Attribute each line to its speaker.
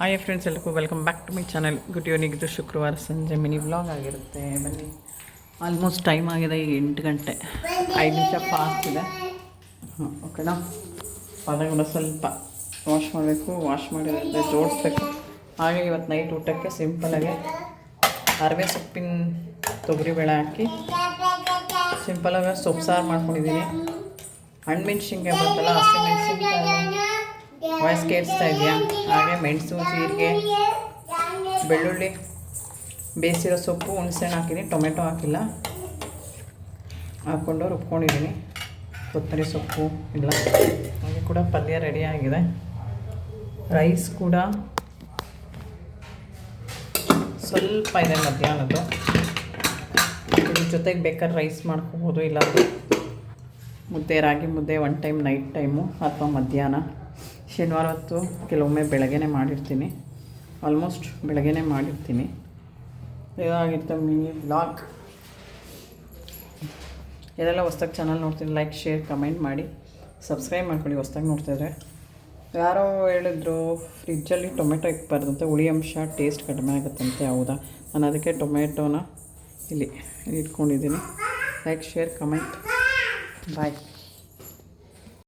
Speaker 1: Hi friends ಎಲ್ಲಕ್ಕೂ welcome back to my channel good evening ಇದು ಶುಕ್ರವಾರ ಸಂಜೆ. ಮಿನಿ ವ್ಲಾಗ್ ಆಗಿರುತ್ತೆ. ಬನ್ನಿ. ಆಲ್ಮೋಸ್ಟ್ ಟೈಮ್ ಆಗಿದೆ, ಈಗ ಎಂಟು ಗಂಟೆ. ಐದು ನಿಮಿಷ ಫಾಸ್ಟ್ ಇದೆ. ಓಕೆನಾ ಪದಗಳು ಸ್ವಲ್ಪ ವಾಶ್ ಮಾಡಬೇಕು ವಾಶ್ ಮಾಡಿರುತ್ತೆ ಜೋಡಿಸ್ಬೇಕು. ಹಾಗೆ ಇವತ್ತು ನೈಟ್ ಊಟಕ್ಕೆ ಸಿಂಪಲಾಗಿ ಅರವೆ ಸೊಪ್ಪಿನ ತೊಗರಿಬೇಳೆ ಹಾಕಿ ಸಿಂಪಲಾಗಿ ಸೊಪ್ಪು ಸಾರು ಮಾಡ್ಕೊಂಡಿದ್ದೀನಿ. ಹಣ್ಮೆಣ್ಸಿನ್ಕಾಯಿ ಬರ್ತಲ್ಲ ಹಸಿಮೆಣ್ಸಿನ್ಕಾಯಿ ವಾಯ್ಸ್ ಕೇಳಿಸ್ತಾ ಇದೆಯಾ? ಹಾಗೆ ಮೆಣಸು, ಜೀರಿಗೆ, ಬೆಳ್ಳುಳ್ಳಿ, ಬೇಯಿಸಿರೋ ಸೊಪ್ಪು, ಹುಣಸೆಹಣ್ಣು ಹಾಕಿದ್ದೀನಿ. ಟೊಮೆಟೊ ಹಾಕಿಲ್ಲ. ಹಾಕ್ಕೊಂಡು ರುಬ್ಕೊಂಡಿದ್ದೀನಿ. ಕೊತ್ತಂಬರಿ ಸೊಪ್ಪು ಇಲ್ಲ. ಹಾಗೆ ಕೂಡ ಪಲ್ಯ ರೆಡಿ ಆಗಿದೆ. ರೈಸ್ ಕೂಡ ಸ್ವಲ್ಪ ಇದೆ ಮಧ್ಯಾಹ್ನದ್ದು. ಇದ್ರ ಜೊತೆಗೆ ಬೇಕಾದ್ರೆ ರೈಸ್ ಮಾಡ್ಕೋಬೋದು ಇಲ್ಲ ಮುದ್ದೆ, ರಾಗಿ ಮುದ್ದೆ ಒನ್ ಟೈಮ್ ನೈಟ್ ಟೈಮು ಅಥವಾ ಮಧ್ಯಾಹ್ನ. ಶನಿವಾರ ಹೊತ್ತು ಕೆಲವೊಮ್ಮೆ ಬೆಳಗ್ಗೆನೇ ಮಾಡಿರ್ತೀನಿ. ಆಲ್ಮೋಸ್ಟ್ ಬೆಳಗ್ಗೆನೇ ಮಾಡಿರ್ತೀನಿ. ಇದಾಗಿರ್ತ ಮಿನಿ ಬ್ಲಾಗ್ ಇದೆಲ್ಲ ಹೊಸ್ದಾಗಿ ಚಾನಲ್ ನೋಡ್ತೀನಿ. ಲೈಕ್ ಶೇರ್ ಕಮೆಂಟ್ ಮಾಡಿ. ಸಬ್ಸ್ಕ್ರೈಬ್ ಮಾಡ್ಕೊಳ್ಳಿ ಹೊಸ್ದಾಗಿ ನೋಡ್ತಾಯಿದ್ರೆ ಯಾರೋ ಹೇಳಿದ್ರು ಫ್ರಿಜ್ಜಲ್ಲಿ ಟೊಮೆಟೊ ಇಕ್ಬಾರ್ದಂತೆ, ಹುಳಿ ಅಂಶ ಟೇಸ್ಟ್ ಕಡಿಮೆ ಆಗುತ್ತಂತೆ, ಹೌದಾ? ನಾನು ಅದಕ್ಕೆ ಟೊಮೆಟೊನ ಇಲ್ಲಿ ಇಟ್ಕೊಂಡಿದ್ದೀನಿ. ಲೈಕ್ ಶೇರ್ ಕಮೆಂಟ್ ಬಾಯ್